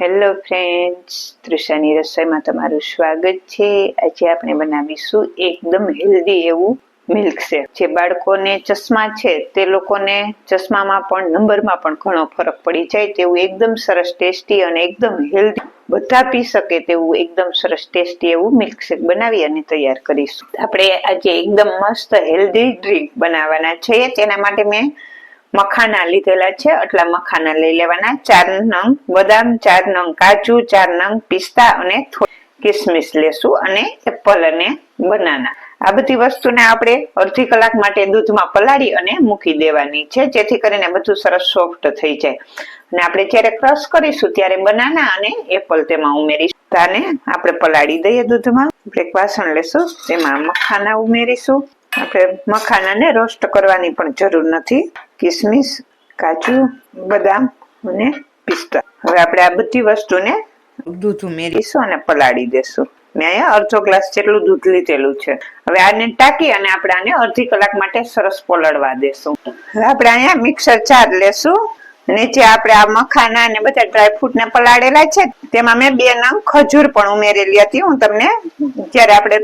Hello friends તૃષાની રસોઈમાં તમારું સ્વાગત છે. આજે આપણે બનાવીશું એકદમ હેલ્ધી એવું મિલ્ક શેક જે બાળકોને ચશ્મા છે, તે લોકોને ચશ્મામાં પણ, નંબરમાં પણ ઘણો ફરક પડી જાય તેવું એકદમ સરસ ટેસ્ટી અને એકદમ હેલ્ધી બધા પી શકે તેવું એકદમ સરસ ટેસ્ટી એવું મિલ્ક શેક બનાવી અને તૈયાર કરીશું. આપણે આજે એકદમ મસ્ત હેલ્ધી ડ્રિંક બનાવવાના છે. તેના માટે મેં મખાના લીધેલા છે, આટલા મખાના લઈ લેવાના. ચાર નંગ બદામ, ચાર નંગ કાજુ, ચાર નંગ પિસ્તા અને કિસમિસ લેશું અને એપલ અને બનાના. આ બધી વસ્તુને આપણે અડધી કલાક માટે દૂધમાં પલાળી અને મૂકી દેવાની છે, જેથી કરીને બધું સરસ સોફ્ટ થઈ જાય. અને આપણે જ્યારે ક્રશ કરીશું ત્યારે બનાના અને એપલ તેમાં ઉમેરીશું. તાને આપણે પલાળી દઈએ દૂધમાં. આપણે એક વાસણ લેશું, તેમાં મખાના ઉમેરીશું. આપણે મખાનાને રોસ્ટ કરવાની પણ જરૂર નથી. કિસમિસ, કાજુ, બદામ અને પિસ્તા. હવે આપણે આ બધી વસ્તુને દૂધ ઉમેરીશું અને પલાળી દેશું. મેં અડધો ગ્લાસ જેટલું દૂધ લીધેલું છે. હવે આને ટાંકી અને આપણે આને અડધી કલાક માટે સરસ પલળવા દેશું. હવે આપણે અહીંયા મિક્સર ચાર લેશું. નીચે આપણે આ મખાના અને બધા ડ્રાયફ્રૂટ ને પલાળેલા છે, તેમાં મેં બે નંગ ખજૂર પણ ઉમેરેલી હતી. હું તમને જ્યારે આપણે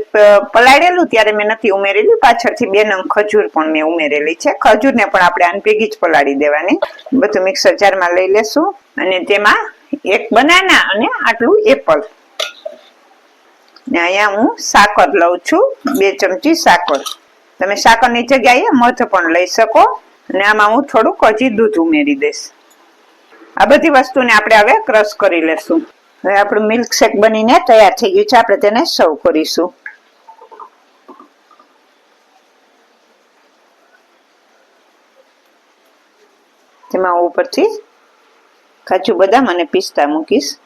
પલાળેલું ત્યારે મેં નથી ઉમેરેલી, પાછળથી બે નંગ ખજૂર પણ મેં ઉમેરેલી છે. ખજૂરને પણ આપણે આને ભેગી જ પલાળી દેવાની. બધું મિક્સર જારમાં લઈ લેશું અને તેમાં એક બનાના અને આટલું એપલ. ને અહીંયા હું સાકર લઉં છું, બે ચમચી સાકર. તમે સાકરની જગ્યાએ મધ પણ લઈ શકો અને આમાં હું થોડુંક હજી દૂધ ઉમેરી દઈશ. આ બધી વસ્તુને આપણે હવે ક્રશ કરી લેશું. હવે આપણું મિલ્ક શેક બનીને તૈયાર થઈ ગયું છે. આપણે તેને સર્વ કરીશું. તેમાં ઉપરથી કાજુ બદામ અને પિસ્તા મૂકીશ.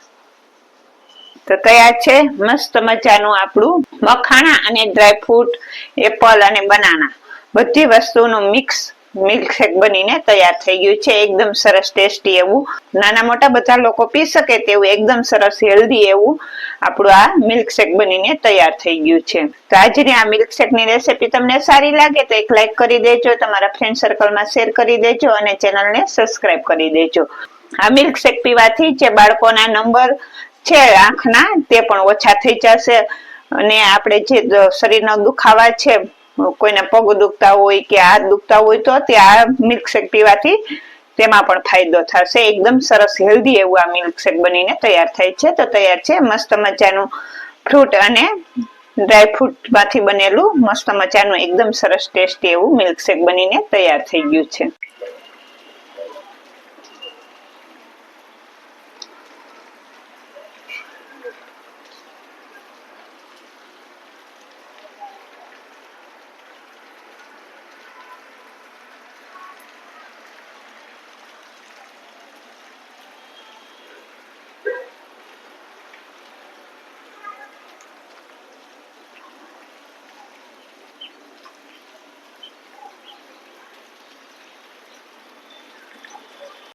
તો તૈયાર છે. મસ્ત મજાનું આપણું મખાણા અને ડ્રાયફ્રૂટ, એપલ અને બનાના. બધી વસ્તુનું મિક્સ મિલ્ક શેક બનીને તૈયાર થઈ ગયું છે. એકદમ સરસ ટેસ્ટી એવું. નાના મોટા બધા લોકો પી શકે તેવું, એકદમ સરસ હેલ્ધી એવું આપણું આ મિલ્કશેક બનીને તૈયાર થઈ ગયું છે. તો આજની આ મિલ્કશેકની રેસીપી તમને સારી લાગે તો એક લાઈક કરી દેજો, તમારા ફ્રેન્ડ સર્કલમાં શેર કરી દેજો અને ચેનલને સબસ્ક્રાઇબ કરી દેજો. આ મિલ્કશેક પીવાથી જે બાળકોના નંબર છે, આંખના, તે પણ ઓછા થઈ જશે અને આપણે જે શરીરનો દુખાવા છે કોઈના પગ દુખતા હોય કે હાથ દુખતા હોય તો તે આ મિલ્કશેક પીવાથી તેમાં પણ ફાયદો થશે. એકદમ સરસ હેલ્ધી એવું આ મિલ્કશેક બનીને તૈયાર થાય છે. તો તૈયાર છે મસ્ત મજાનું ફ્રૂટ અને ડ્રાયફ્રૂટમાંથી બનેલું મસ્ત મજાનું એકદમ સરસ ટેસ્ટી એવું મિલ્કશેક બનીને તૈયાર થઈ ગયું છે.